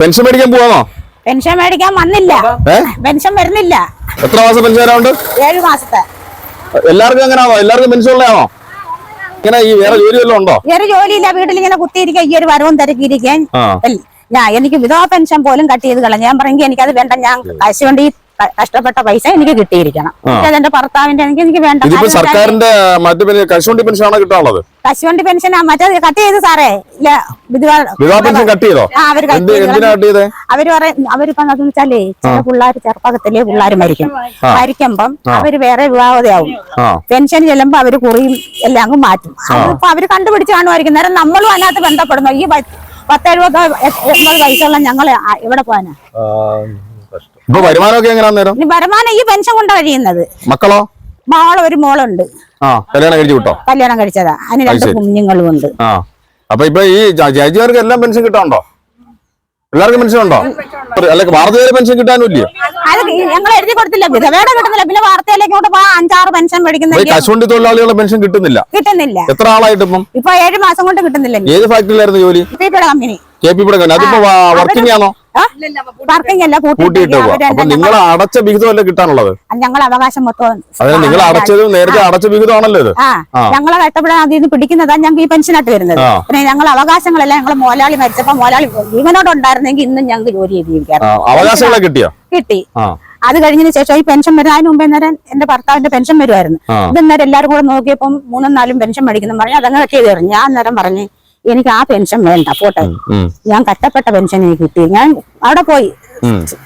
Pension മേടിക്കാൻ പോവാണോ? Pension മേടിക്കാൻ വന്നില്ല. പെൻഷൻ വരുന്നില്ല. എത്ര മാസം പെൻഷൻ തരാറുണ്ട് ഏഴ് മാസത്തെ. എല്ലാവർക്കും എങ്ങനെയാണോ എല്ലാവർക്കും പെൻഷൻ ഉള്ളതാണോ? ഇങ്ങനെ ഈ വേറെ ജോലി വല്ലതും ഉണ്ടോ? വേറെ ജോലിയില്ല. വീട്ടിൽ ഇങ്ങനെ കുത്തിയിരിക്കാൻ ഈ ഒരു വരവും തിരക്കിയിരിക്കാൻ. ഞാൻ എനിക്ക് വിധവാ പെൻഷൻ പോലും കട്ട് ചെയ്ത് കളഞ്ഞു. ഞാൻ പറഞ്ഞെങ്കിൽ എനിക്കത് വേണ്ട. ഞാൻ കാശ് ക- കഷ്ടപ്പെട്ട പൈസ എനിക്ക് കിട്ടിയിരിക്കണം. എന്റെ ഭർത്താവിന്റെ എനിക്ക് എനിക്ക് വേണ്ട. ഇതിപ്പോ സർക്കാരിന്റെ കശുവണ്ടി പെൻഷൻ ആണോ കിട്ടാനുള്ളത്? കശുവണ്ടി പെൻഷൻ മറ്റേ കട്ട് ചെയ്ത് സാറേ. അവർ അവർ പറയും അവരിപ്പം അതെന്ന് വെച്ചാലേ ചില പിള്ളേർ ചെറുപ്പത്തിലെ പിള്ളേർ മരിക്കും. മരിക്കുമ്പം അവർ വേറെ വിവാഹതയാവും. ആ. പെൻഷൻ ചെല്ലുമ്പോ അവർ കുറിയും എല്ലാം അങ്ങ് മാറ്റും. അതിപ്പോ അവർ കണ്ടുപിടിച്ച് കാണുമായിരിക്കും. നേരം നമ്മളും അതിനകത്ത് ബന്ധപ്പെടുന്നു. ഈ പത്തെഴുപത് എൺപത് വയസ്സുള്ള ഞങ്ങൾ ഇവിടെ എവിടെ പോകാനാ ഇപ്പൊ വരുമാനമൊക്കെ എങ്ങനെയാ നേരം ഇനി വരുമാനം ഈ പെൻഷൻ കൊണ്ട് കഴിയുന്നത്. മക്കളോ? മോൾ ഒരു മോളുണ്ട്. ആ കല്യാണം കഴിച്ചു വിട്ടോ? കല്യാണം കഴിച്ചതാ. അതിന് രണ്ട്. കുഞ്ഞുങ്ങളും ഉണ്ട് ആ അപ്പൊ ഇപ്പൊ ഈ ചേച്ചിമാർക്ക് എല്ലാം പെൻഷൻ കിട്ടാണ്ടോ എല്ലാവർക്കും പെൻഷൻ ഉണ്ടോ? അല്ല ഭാരതീയ പെൻഷൻ കിട്ടാനും ഇല്ലയോ? അത് ഞങ്ങൾ എഴുതി കൊടുത്തില്ല. വിധവയുടെ കിട്ടുന്നില്ല. പിന്നെ വാർത്തയിലേക്ക് അഞ്ചാറ് പെൻഷൻ മേടിക്കുന്നെങ്കിൽ കശുവണ്ടി തൊഴിലാളികളുടെ പെൻഷൻ കിട്ടുന്നില്ല. കിട്ടുന്നില്ല. എത്ര ആളായിട്ട് ഇപ്പം? ഇപ്പൊ ഏഴ് മാസം കൊണ്ട് കിട്ടുന്നില്ല ഏത് ഫാക്ടറിയിലായിരുന്നു ജോലി? കമ്പനി. കെ പി ഇവിടെ അതിപ്പോ വർക്കിംഗ് ആണോ? പാർക്കിംഗ് അല്ല അപ്പൊ നിങ്ങൾ അടച്ച വിഹിതമല്ലേ കിട്ടാനുള്ളത്? ഞങ്ങൾ അവകാശം മൊത്തം അതിന് നിങ്ങൾ അടച്ചത് നേരത്തെ അടച്ച വിഹിതമാണല്ലോ ഇത്. ഞങ്ങളെ കഷ്ടപ്പെടാൻ അതിൽ നിന്ന് പിടിക്കുന്നതാ ഞങ്ങൾക്ക് ഈ പെൻഷനായിട്ട് വരുന്നത്. പിന്നെ ഞങ്ങൾ അവകാശങ്ങളെല്ലാം ഞങ്ങൾ മോലാളി മരിച്ചപ്പോ മോലാളി ജീവനോട് ഉണ്ടായിരുന്നെങ്കിൽ ഇന്നും ഞങ്ങൾക്ക് ജോലി ചെയ്തിരിക്കാം അവകാശങ്ങളെ കിട്ടിയോ? കിട്ടി. അത് കഴിഞ്ഞതിന് ശേഷം ഈ പെൻഷൻ വരും അതിന് മുമ്പേ നേരം എന്റെ ഭർത്താവിന്റെ പെൻഷൻ വരുമായിരുന്നു. ഇത് ഇതെന്നേരം എല്ലാവരും കൂടെ നോക്കിയപ്പം മൂന്നും നാലും പെൻഷൻ മേടിക്കുന്നു. പറഞ്ഞു അതങ്ങനെ ചെയ്തു തരും. ഞാൻ നേരം പറഞ്ഞു എനിക്ക് ആ പെൻഷൻ വേണ്ട പോട്ടെ. ഞാൻ കഷ്ടപ്പെട്ട പെൻഷൻ എനിക്ക് കിട്ടി. ഞാൻ അവിടെ പോയി.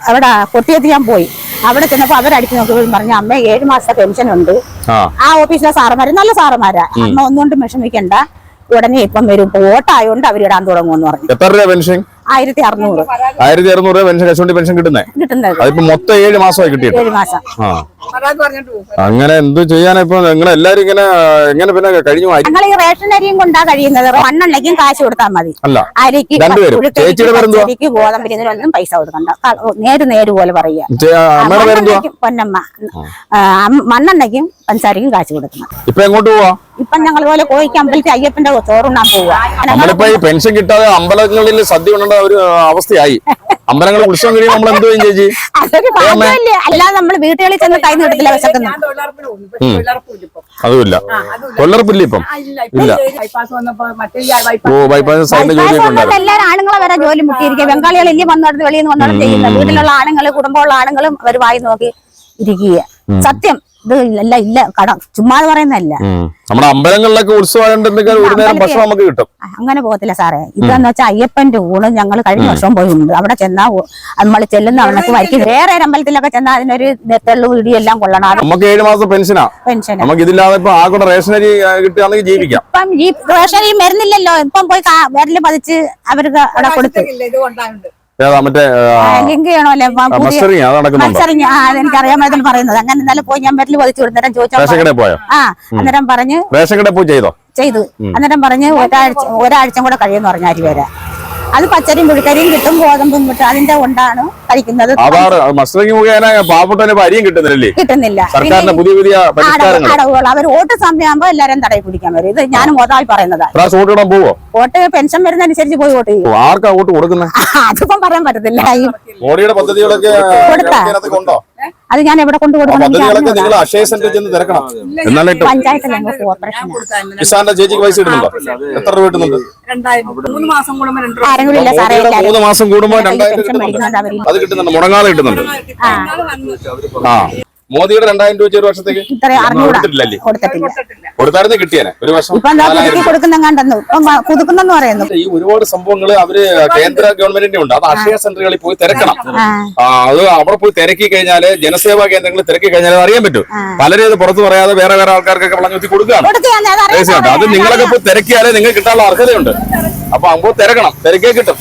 അവിടെ കൊട്ടിയത്ത് ഞാൻ പോയി. അവിടെ ചെന്നപ്പോ അവരടിച്ചു നോക്കി പറഞ്ഞു അമ്മ ഏഴു മാസത്തെ പെൻഷൻ ഉണ്ട്. ആ. ഓഫീസിലെ സാറന്മാര് നല്ല സാറന്മാരാ. അമ്മ ഒന്നുകൊണ്ടും വിഷമിക്കണ്ട. ഉടനെ ഇപ്പം വരും. പോട്ടായോണ്ട് വോട്ടായോണ്ട് അവർ ഇടാൻ തുടങ്ങുമെന്ന് പറഞ്ഞു. എത്ര രൂപ പെൻഷൻ ആയിരത്തി അറുന്നൂറ് ആയിരത്തി അറുന്നൂറ് പെൻഷൻ കിട്ടുന്നത്. അതിപ്പോ മൊത്തം ഏഴ് മാസമായി കിട്ടി ഏഴ് മാസം. അങ്ങനെ എന്തു ചെയ്യാനാ ഇപ്പൊ? നിങ്ങൾ എല്ലാരും ഇങ്ങനെ എങ്ങനെ പിന്നെ കഴിഞ്ഞു ഞങ്ങൾ ഈ റേഷൻ അരിയും കൊണ്ടാ കഴിയുന്നത്. മണ്ണെണ്ണയ്ക്കും കാശ് കൊടുത്താൽ മതി. അല്ല അരിക്ക്? പച്ചരിക്ക് ഗോതമ്പിന് പൈസ കൊടുക്കണ്ട. നേര് നേര് പോലെ പറയുക. പൊന്നമ്മ. പഞ്ചാരിക്കും മണ്ണെണ്ണയ്ക്കും പഞ്ചസാരയ്ക്കും കാശ് കൊടുക്കണം. ഇപ്പൊ എങ്ങോട്ട് പോവാ? ഇപ്പൊ ഞങ്ങൾ പോലെ കോഴിക്ക് അമ്പലത്തിൽ അയ്യപ്പന്റെ ചോറുണ്ണാൻ പോവാ. നമ്മളിപ്പോ ഈ പെൻഷൻ കിട്ടാതെ അമ്പലങ്ങളിൽ സദ്യ ഉണ്ടേണ്ട ഒരു അവസ്ഥയായി. അമ്പലങ്ങൾ ഉത്സവം കഴിയുമ്പോൾ നമ്മൾ എന്ത് ചെയ്യും ചേച്ചി? അല്ലാതെ നമ്മൾ വീട്ടുകളിൽ ചെന്ന് കൈ നീട്ടത്തില്ല വിശക്കുന്നു അതുമില്ല. തൊഴിലുറപ്പില്ല ഇപ്പം. ഇല്ല ഓ ബൈപ്പാസ് സൈഡിന്റെ ജോലിയൊക്കെ ഉണ്ടായിരുന്നു. എല്ലാവരും ആണുങ്ങളെ വരെ ജോലി മുട്ടിയിരിക്കുക ബംഗാളികൾ ഇനി വന്നിടത്ത് വെളിയിൽ നിന്ന് വന്നാണ് ചെയ്യുന്നത്. വീട്ടിലുള്ള ആണുങ്ങൾ കുടുംബമുള്ള ആണുങ്ങളും അവർ വായി നോക്കി ഇരിക്കുക. സത്യം. ഇത് ഇല്ല ഇല്ല കട ചുമ്മാതെ പറയുന്നതല്ല. ഉം. നമ്മുടെ അമ്പലങ്ങളിലൊക്കെ ഉത്സവം ഭക്ഷണം നമുക്ക് കിട്ടും. അങ്ങനെ പോകത്തില്ല സാറേ. ഇതെന്ന് വെച്ചാൽ അയ്യപ്പന്റെ ഊണ് ഞങ്ങൾ കഴിഞ്ഞ വർഷം പോയിട്ടുണ്ട് അവിടെ ചെന്നാ നമ്മൾ ചെല്ലുന്ന അവിടെ വരിക്കും വേറെ ഒരു അമ്പലത്തിലൊക്കെ ചെന്നാൽ അതിനൊരു തെള്ളു ഇടിയെല്ലാം എല്ലാം കൊള്ളണം. നമുക്ക് ഏഴ് മാസം പെൻഷനാ. പെൻഷൻ നമുക്ക് ഇതില്ലാതെ ഇപ്പൊ റേഷനരി കിട്ടുകയാണെങ്കിൽ ജീവിക്കാം. ഇപ്പം ഈ റേഷനരി മരുന്നില്ലല്ലോ ഇപ്പം പോയി വിരൽ പതിച്ച് അവർക്ക് അവിടെ കൊടുത്ത്. പറയുന്നത്. അങ്ങനെ എന്നാലും പോയി ഞാൻ പതിച്ചു പോയോ? ആ അന്നേരം പറഞ്ഞ് റേഷൻ കടയിൽ പോയി ചെയ്തോ? ചെയ്തു. അന്നേരം പറഞ്ഞ് ഒരാഴ്ച ഒരാഴ്ച കൂടെ കഴിയുമെന്ന് പറഞ്ഞു അരി വരെ അത് പച്ചരിയും പുഴുക്കരിയും കിട്ടും ഗോതമ്പും കിട്ടും. അതിന്റെ കൊണ്ടാണ് കഴിക്കുന്നത്. മുഖേന പാവപ്പെട്ടവന് അരിയും കിട്ടുന്നില്ലല്ലേ? കിട്ടുന്നില്ല. സർക്കാരിന്റെ പുതിയ പുതിയ പരിഷ്കാരങ്ങൾ അടവുകൾ അവർ വോട്ട് സമയമാകുമ്പോ എല്ലാരും തടയിൽ പിടിക്കാൻ വരും. ഇത് ഞാൻ മോതായി പറയുന്നതാ. വോട്ട് ഇടാൻ പോവോ? വോട്ട് പെൻഷൻ വരുന്നതനുസരിച്ച് പോയി വോട്ട് ചെയ്യും. ആർക്കാ വോട്ട് കൊടുക്കുന്നത് അതിപ്പം പറയാൻ പറ്റത്തില്ല. മോഡിയുടെ പദ്ധതികളൊക്കെ കൊടുത്താ? ഉണ്ടോ അത് ഞാൻ എവിടെ കൊണ്ട് കൊടുക്കണം. പഞ്ചായത്തിലെ കോർപ്പറേഷൻ കിസാന്റെ ചേച്ചിക്ക് പൈസ ഇടുന്നുണ്ടോ? എത്ര രൂപ കിട്ടുന്നുണ്ട് മൂന്ന് മാസം ആരെങ്കിലും ഇല്ല സാറേ മൂന്ന് കൂടുമ്പോൾ അത് കിട്ടുന്നുണ്ട്. മുടങ്ങാതെ കിട്ടുന്നുണ്ട് ആ. മോദിയുടെ രണ്ടായിരം രൂപ ഒരു വർഷത്തേക്ക് കൊടുത്തിട്ടില്ലല്ലേ? കൊടുത്തിട്ടില്ല. കൊടുത്തായിരുന്നു കിട്ടിയേനെ. ഒരു വർഷം ഇപ്പൊ എന്താ പുതുക്കി കൊടുക്കുന്ന കണ്ടെന്നു ഇപ്പം പുതുക്കുന്നെന്ന് പറയുന്നു. ഈ ഒരുപാട് സംഭവങ്ങൾ അവർ കേന്ദ്ര ഗവൺമെന്റിന്റെ ഉണ്ട്. അത് അക്ഷയ സെന്ററുകളിൽ പോയി തിരക്കണം. അത് അവിടെ പോയി തിരക്കി കഴിഞ്ഞാൽ ജനസേവാ കേന്ദ്രങ്ങളിൽ തിരക്കി കഴിഞ്ഞാൽ അറിയാൻ പറ്റും. പലരും ഇത് പുറത്ത് പറയാതെ വേറെ വേറെ ആൾക്കാർക്കൊക്കെ വളഞ്ഞുത്തി കൊടുക്കുകയാണ്. അത് നിങ്ങളൊക്കെ പോയി തിരക്കിയാലേ നിങ്ങൾക്ക് കിട്ടാനുള്ള അർഹതയുണ്ട്. അപ്പൊ അങ്ങോട്ട് തിരക്കണം. തിരക്കേ കിട്ടും.